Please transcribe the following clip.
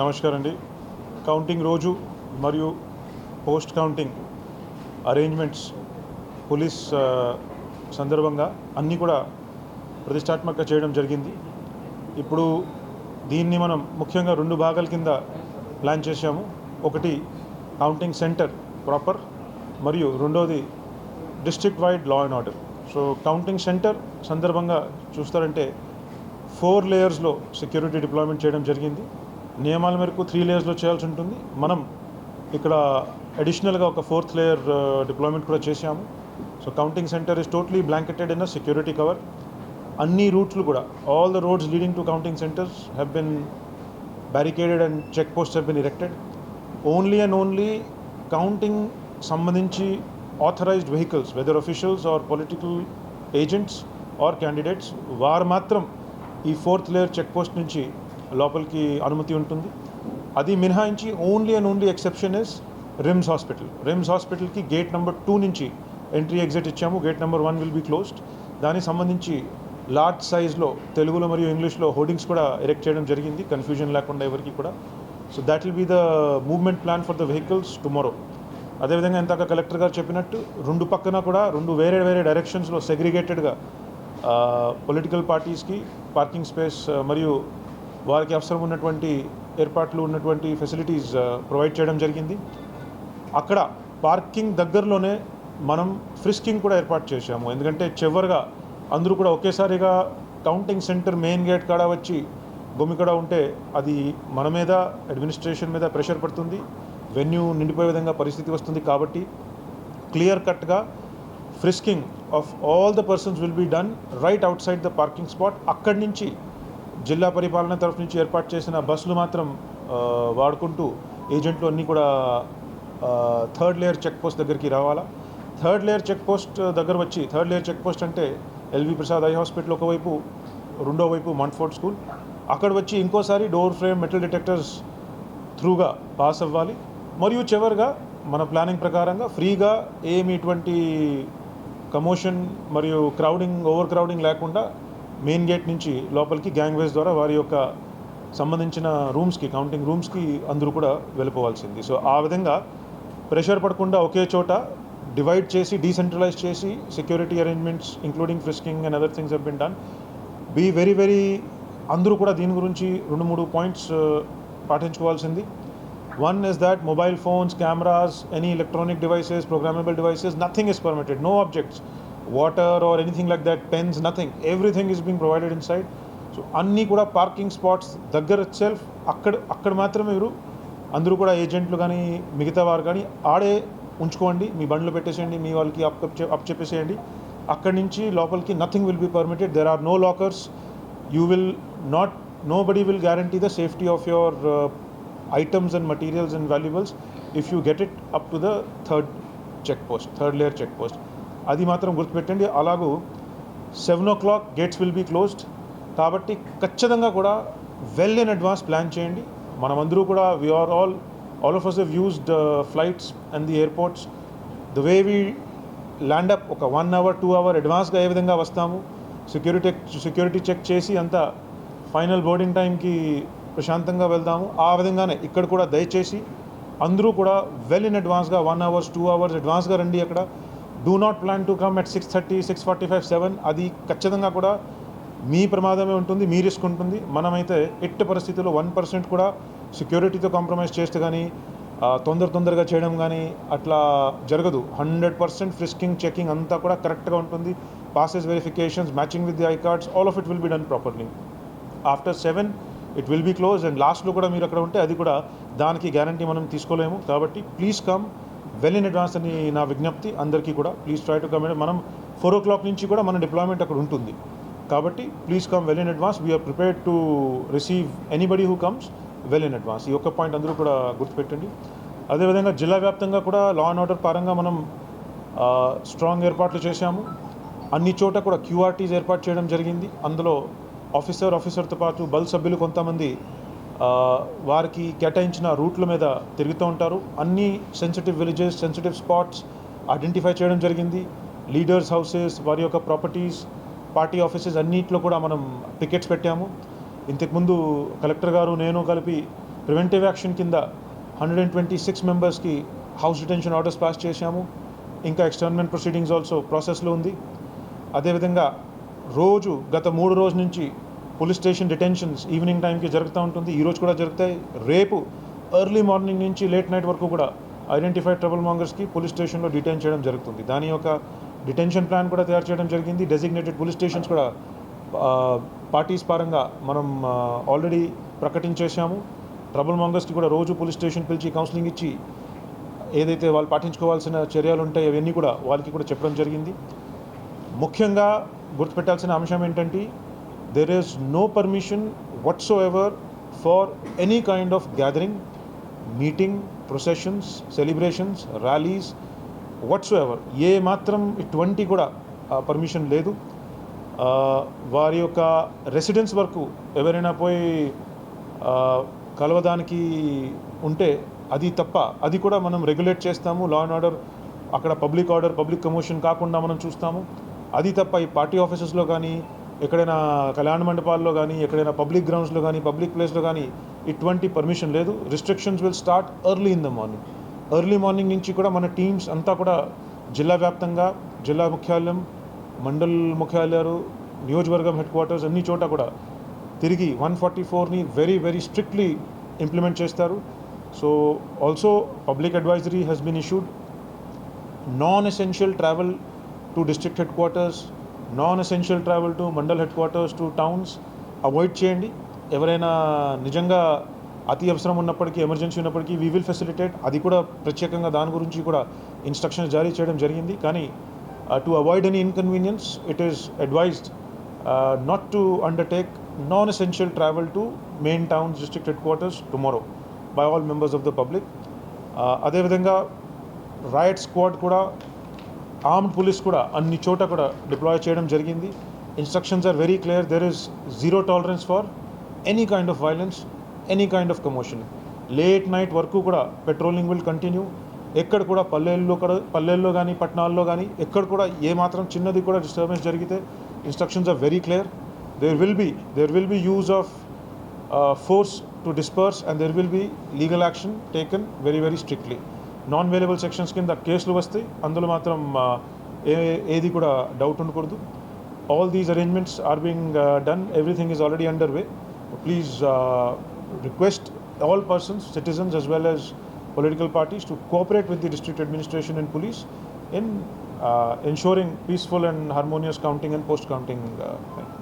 నమస్కారం అండి కౌంటింగ్ రోజు మరియు పోస్ట్ కౌంటింగ్ అరేంజ్మెంట్స్ పోలీస్ సందర్భంగా అన్నీ కూడా ప్రతిష్టాత్మకంగా చేయడం జరిగింది. ఇప్పుడు దీన్ని మనం ముఖ్యంగా రెండు భాగాల కింద ప్లాన్ చేశాము. ఒకటి కౌంటింగ్ సెంటర్ ప్రాపర్ మరియు రెండోది district wide law and order so counting centre సందర్భంగా చూస్తారంటే ఫోర్ లేయర్స్లో సెక్యూరిటీ డిప్లాయ్మెంట్ చేయడం జరిగింది. నియమాల మేరకు త్రీ లేయర్స్లో చేయాల్సి ఉంటుంది. మనం ఇక్కడ అడిషనల్గా ఒక ఫోర్త్ లేయర్ డిప్లాయ్మెంట్ కూడా చేశాము. So counting centre is totally blanketed in security cover అన్ని రూట్లు కూడా all the roads leading to counting centres have been barricaded and check post have been erected only and only counting సంబంధించి authorised vehicles whether officials or political agents or candidates వారు మాత్రం ఈ fourth layer check post నుంచి లోపలికి అనుమతి ఉంటుంది. అది మినహాయించి only and only exception is RIMS hospital RIMS హాస్పిటల్కి గేట్ నెంబర్ టూ నుంచి ఎంట్రీ ఎగ్జిట్ ఇచ్చాము. Gate number one will be closed దానికి సంబంధించి లార్జ్ సైజ్లో తెలుగులో మరియు ఇంగ్లీష్లో హోర్డింగ్స్ కూడా ఎరెక్ట్ చేయడం జరిగింది. కన్ఫ్యూజన్ లేకుండా ఎవరికి కూడా. So that will be the movement plan for the vehicles tomorrow అదేవిధంగా ఇందాక కలెక్టర్ గారు చెప్పినట్టు రెండు పక్కన కూడా రెండు వేరే వేరే డైరెక్షన్స్లో సెగ్రిగేటెడ్గా పొలిటికల్ పార్టీస్కి పార్కింగ్ స్పేస్ మరియు వారికి అవసరం ఉన్నటువంటి ఏర్పాట్లు ఉన్నటువంటి ఫెసిలిటీస్ ప్రొవైడ్ uh, చేయడం జరిగింది. అక్కడ పార్కింగ్ దగ్గరలోనే మనం ఫ్రిస్కింగ్ కూడా ఏర్పాటు చేశాము. ఎందుకంటే చివరిగా అందరూ కూడా ఒకేసారిగా కౌంటింగ్ సెంటర్ మెయిన్ గేట్ కాడ వచ్చి గుమికడ ఉంటే అది మన మీద అడ్మినిస్ట్రేషన్ మీద ప్రెషర్ పడుతుంది. వెన్యూ నిండిపోయే విధంగా పరిస్థితి వస్తుంది కాబట్టి క్లియర్ కట్గా frisking of all the persons will be done right outside the parking spot అక్కడి నుంచి జిల్లా పరిపాలన తరఫు నుంచి ఏర్పాటు చేసిన బస్సులు మాత్రం వాడుకుంటూ ఏజెంట్లు అన్నీ కూడా థర్డ్ లేయర్ చెక్ పోస్ట్ దగ్గరికి రావాలా? థర్డ్ లేయర్ చెక్ పోస్ట్ దగ్గర వచ్చి థర్డ్ లేయర్ చెక్ పోస్ట్ అంటే L V Prasad eye hospital ఒకవైపు రెండో వైపు మంట్ఫోర్డ్ స్కూల్. అక్కడ వచ్చి ఇంకోసారి డోర్ ఫ్రేమ్ మెటల్ డిటెక్టర్స్ త్రూగా పాస్ అవ్వాలి. మరియు చివరిగా మన ప్లానింగ్ ప్రకారంగా ఫ్రీగా ఏమి ఇటువంటి కమోషన్ మరియు క్రౌడింగ్ ఓవర్ క్రౌడింగ్ లేకుండా మెయిన్ గేట్ నుంచి లోపలికి గ్యాంగ్వేస్ ద్వారా వారి యొక్క సంబంధించిన రూమ్స్కి కౌంటింగ్ రూమ్స్కి అందరూ కూడా వెళ్ళిపోవాల్సింది. సో ఆ విధంగా ప్రెషర్ పడకుండా ఒకే చోట డివైడ్ చేసి డీసెంట్రలైజ్ చేసి security arrangements including frisking and other things have been done be very very అందరూ కూడా దీని గురించి రెండు మూడు points uh, పాటించుకోవాల్సింది. One is that mobile phones cameras any electronic devices programmable devices nothing is permitted no objects water or anything like that pens nothing everything is being provided inside so అన్నీ కూడా parking spots దగ్గర self అక్కడ అక్కడ మాత్రమే మీరు అందరూ కూడా ఏజెంట్లు కానీ మిగతా వారు కానీ ఆడే ఉంచుకోండి. మీ బండ్లు పెట్టేసేయండి మీ వాళ్ళకి అప్ అప్ చెప్పేసేయండి. అక్కడి నుంచి లోపలికి nothing will be permitted there are no lockers you will not nobody will guarantee the safety of your items and materials and valuables if you get it up to the third check post third layer check post అది మాత్రం గుర్తుపెట్టండి. అలాగూ seven o'clock gates will be closed. కాబట్టి ఖచ్చితంగా కూడా well in advance plan చేయండి. మనమందరూ కూడా we are all all of us have used flights and the airports the way we land up ఒక వన్ అవర్ టూ అవర్ అడ్వాన్స్గా ఏ విధంగా వస్తాము సెక్యూరిటీ సెక్యూరిటీ చెక్ చేసి అంతా ఫైనల్ బోర్డింగ్ టైంకి ప్రశాంతంగా వెళ్దాము. ఆ విధంగానే ఇక్కడ కూడా దయచేసి అందరూ కూడా వెల్ ఇన్ అడ్వాన్స్గా వన్ అవర్స్ టూ అవర్స్ అడ్వాన్స్గా రండి అక్కడ. Do not plan to come at six thirty six forty five seven అది ఖచ్చితంగా కూడా మీ ప్రమాదమే ఉంటుంది మీ రిస్క్ ఉంటుంది. మనమైతే ఎట్టి పరిస్థితుల్లో వన్ పర్సెంట్ కూడా సెక్యూరిటీతో కాంప్రమైజ్ చేస్తే కానీ తొందర తొందరగా చేయడం కానీ అట్లా జరగదు. హండ్రెడ్ పర్సెంట్ ఫ్రిస్కింగ్ చెకింగ్ అంతా కూడా కరెక్ట్గా ఉంటుంది. Passes verifications matching with the I cards all of it will be done properly after seven it will be close and లాస్ట్లో కూడా మీరు అక్కడ ఉంటే అది కూడా దానికి గ్యారంటీ మనం తీసుకోలేము. కాబట్టి please come well in advance అని నా విజ్ఞప్తి అందరికీ కూడా. ప్లీజ్ ట్రై టు కమ్ మనం ఫోర్ ఓ క్లాక్ నుంచి కూడా మన డిప్లాయ్మెంట్ అక్కడ ఉంటుంది. కాబట్టి please come well in advance we are prepared to receive anybody who comes well in advance ఈ ఒక్క పాయింట్ అందరూ కూడా గుర్తుపెట్టండి. అదేవిధంగా జిల్లా వ్యాప్తంగా కూడా లా అండ్ ఆర్డర్ పరంగా మనం స్ట్రాంగ్ ఏర్పాట్లు చేశాము. అన్ని చోట కూడా క్యూఆర్టీస్ ఏర్పాటు చేయడం జరిగింది. అందులో ఆఫీసర్ ఆఫీసర్తో పాటు బల్ సభ్యులు కొంతమంది వారికి కేటాయించిన రూట్ల మీద తిరుగుతూ ఉంటారు. అన్ని sensitive villages sensitive spots identify చేయడం జరిగింది. లీడర్స్ హౌసెస్ వారి యొక్క ప్రాపర్టీస్ పార్టీ ఆఫీసెస్ అన్నిట్లో కూడా మనం టికెట్స్ పెట్టాము. ఇంతకుముందు కలెక్టర్ గారు నేను కలిపి ప్రివెంటివ్ యాక్షన్ కింద హండ్రెడ్ అండ్ ట్వంటీ సిక్స్ మెంబర్స్కి హౌస్ డిటెన్షన్ ఆర్డర్స్ పాస్ చేశాము. ఇంకా ఎక్స్టర్నల్ ప్రొసీడింగ్స్ ఆల్సో ప్రాసెస్లో ఉంది. అదేవిధంగా రోజు గత మూడు రోజుల నుంచి పోలీస్ స్టేషన్ డిటెన్షన్స్ ఈవినింగ్ టైంకి జరుగుతూ ఉంటుంది. ఈరోజు కూడా జరుగుతాయి. రేపు ఎర్లీ మార్నింగ్ నుంచి లేట్ నైట్ వరకు కూడా ఐడెంటిఫైడ్ ట్రబుల్ మాంగర్స్కి పోలీస్ స్టేషన్లో డిటైన్ చేయడం జరుగుతుంది. దాని యొక్క డిటెన్షన్ ప్లాన్ కూడా తయారు చేయడం జరిగింది. డెసిగ్నేటెడ్ పోలీస్ స్టేషన్స్ కూడా పార్టీస్ పరంగా మనం ఆల్రెడీ ప్రకటించేశాము. ట్రబుల్ మాంగర్స్కి కూడా రోజు పోలీస్ స్టేషన్ పిలిచి కౌన్సిలింగ్ ఇచ్చి ఏదైతే వాళ్ళు పాటించుకోవాల్సిన చర్యలు ఉంటాయో అవన్నీ కూడా వాళ్ళకి కూడా చెప్పడం జరిగింది. ముఖ్యంగా గుర్తుపెట్టాల్సిన అంశం ఏంటంటే there is no permission whatsoever for any kind of gathering meeting processions celebrations rallies whatsoever ఏ మాత్రం ఇటువంటి కూడా పర్మిషన్ లేదు. వారి యొక్క రెసిడెన్స్ వరకు ఎవరైనా పోయి కలవదానికి కలవడానికి ఉంటే అది తప్ప అది కూడా మనం రెగ్యులేట్ చేస్తాము. లా అండ్ ఆర్డర్ అక్కడ పబ్లిక్ ఆర్డర్ పబ్లిక్ కమోషన్ కాకుండా మనం చూస్తాము. అది తప్ప ఈ పార్టీ ఆఫీసెస్లో కానీ ఎక్కడైనా కళ్యాణ మండపాల్లో కానీ ఎక్కడైనా పబ్లిక్ గ్రౌండ్స్లో కానీ పబ్లిక్ ప్లేస్లో కానీ ఇటువంటి పర్మిషన్ లేదు. Restrictions will start early in the morning. Early morning నుంచి కూడా మన టీమ్స్ అంతా కూడా జిల్లా వ్యాప్తంగా జిల్లా ముఖ్యాలయం మండల్ ముఖ్యాలయాలు నియోజకవర్గం హెడ్ క్వార్టర్స్ అన్ని చోట కూడా తిరిగి వన్ ఫార్టీ ఫోర్ని వెరీ వెరీ స్ట్రిక్ట్లీ ఇంప్లిమెంట్ చేస్తారు. So also public advisory has been issued. Non essential travel to district headquarters non essential travel to mandal headquarters to towns avoid చేయండి. ఎవరైనా నిజంగా అతి అవసరం ఉన్నప్పటికీ ఎమర్జెన్సీ ఉన్నప్పటికీ వీ విల్ ఫెసిలిటేట్ అది కూడా ప్రత్యేకంగా దాని గురించి కూడా ఇన్స్ట్రక్షన్స్ జారీ చేయడం జరిగింది. కానీ to avoid any inconvenience it is advised not to undertake non essential travel to main towns district headquarters tomorrow by all members of the public అదేవిధంగా రాయట్ స్క్వాడ్ కూడా ఆర్మ్డ్ పోలీస్ కూడా అన్ని చోట కూడా డిప్లాయ్ చేయడం జరిగింది. Instructions are very clear there is zero tolerance for any kind of violence any kind of commotion late night వరకు కూడా పెట్రోలింగ్ విల్ కంటిన్యూ ఎక్కడ కూడా పల్లెల్లో కూడా పల్లెల్లో కానీ పట్టణాల్లో కానీ ఎక్కడ కూడా ఏ మాత్రం చిన్నది కూడా డిస్టర్బెన్స్ జరిగితే instructions are very clear there will be there will be use of force to disperse and there will be legal action taken very very strictly non bailable sections కింద కేసులు వస్తాయి. అందులో మాత్రం ఏ ఏది కూడా డౌట్ ఉండకూడదు. All these arrangements are being done everything is already under way please request all persons citizens as well as political parties to cooperate with the district administration and police in ensuring peaceful and harmonious counting and post counting thank you